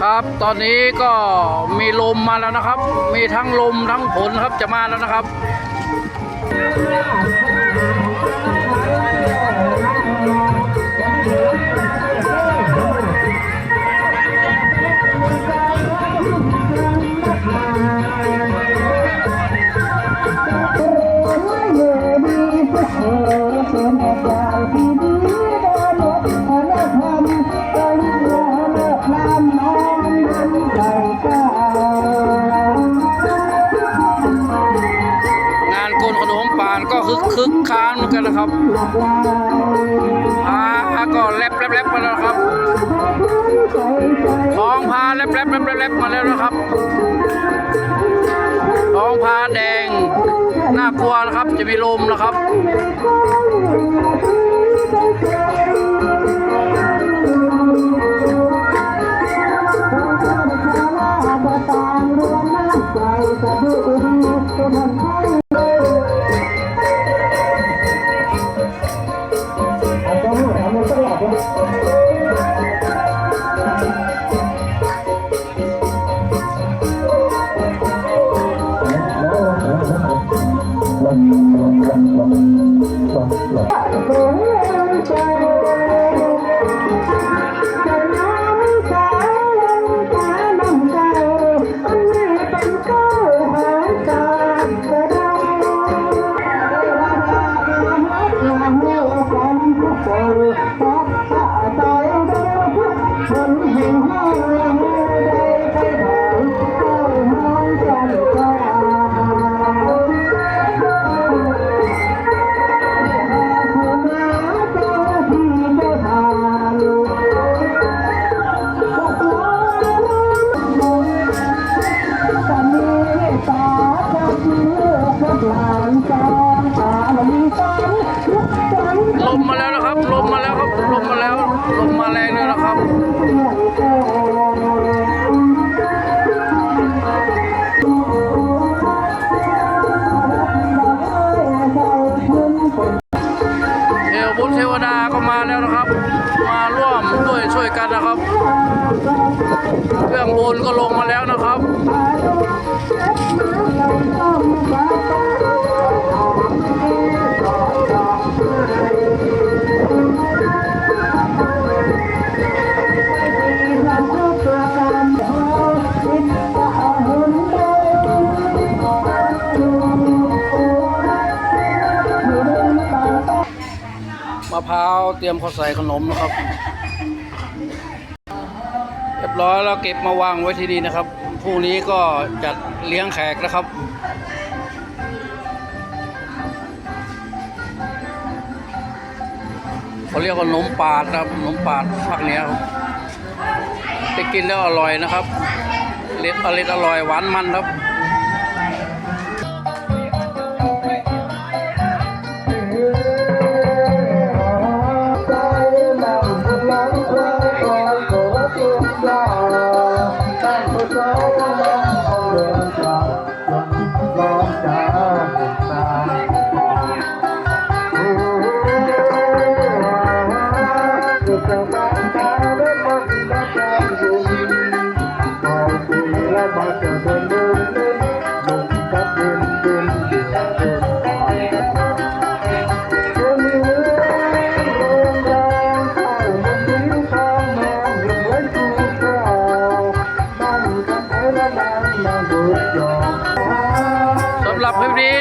ครับ ตอนนี้ก็มีลมมาแล้วนะครับ มีทั้งลมทั้งฝนครับจะมาแล้วนะครับ คึกค้านเหมือนกันนะครับพาก็แลบแลบแลบมาแล้วครับท้องพาแลบแลบแลบแลบแลบมาแล้วนะครับท้องพาแดงน่ากลัวนะครับ จะมีลมนะครับ ล วดาก็มาแล้วนะครับ มาร่วมด้วยช่วยกันนะครับ เครื่องบนก็ลงมาแล้วนะครับ มะพร้าวเตรียมเข้าใส่ขนมนะครับเรียบร้อยแล้วเก็บมาวางไว้ที่นี่นะครับพรุ่งนี้ก็จัดเลี้ยงแขกนะครับเขาเรียกว่าขนมปาดนะครับขนมปาดภาคเหนี้ยครับจะกินแล้วอร่อยนะครับเล็ดอร่อยอร่อยหวานมันครับ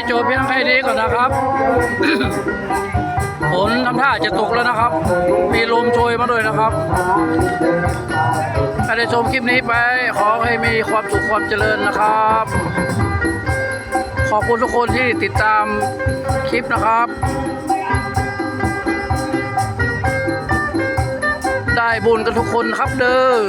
จบเพียงแค่นี้ก่อนนะครับฝนทำท่าจะตกแล้วนะครับ มีลมโชยมาด้วยนะครับถ้าได้ชมคลิปนี้ไป ขอให้มีความสุขความเจริญนะครับ ขอบคุณทุกคนที่ติดตามคลิปนะครับ ได้บุญกันทุกคนครับเด้อ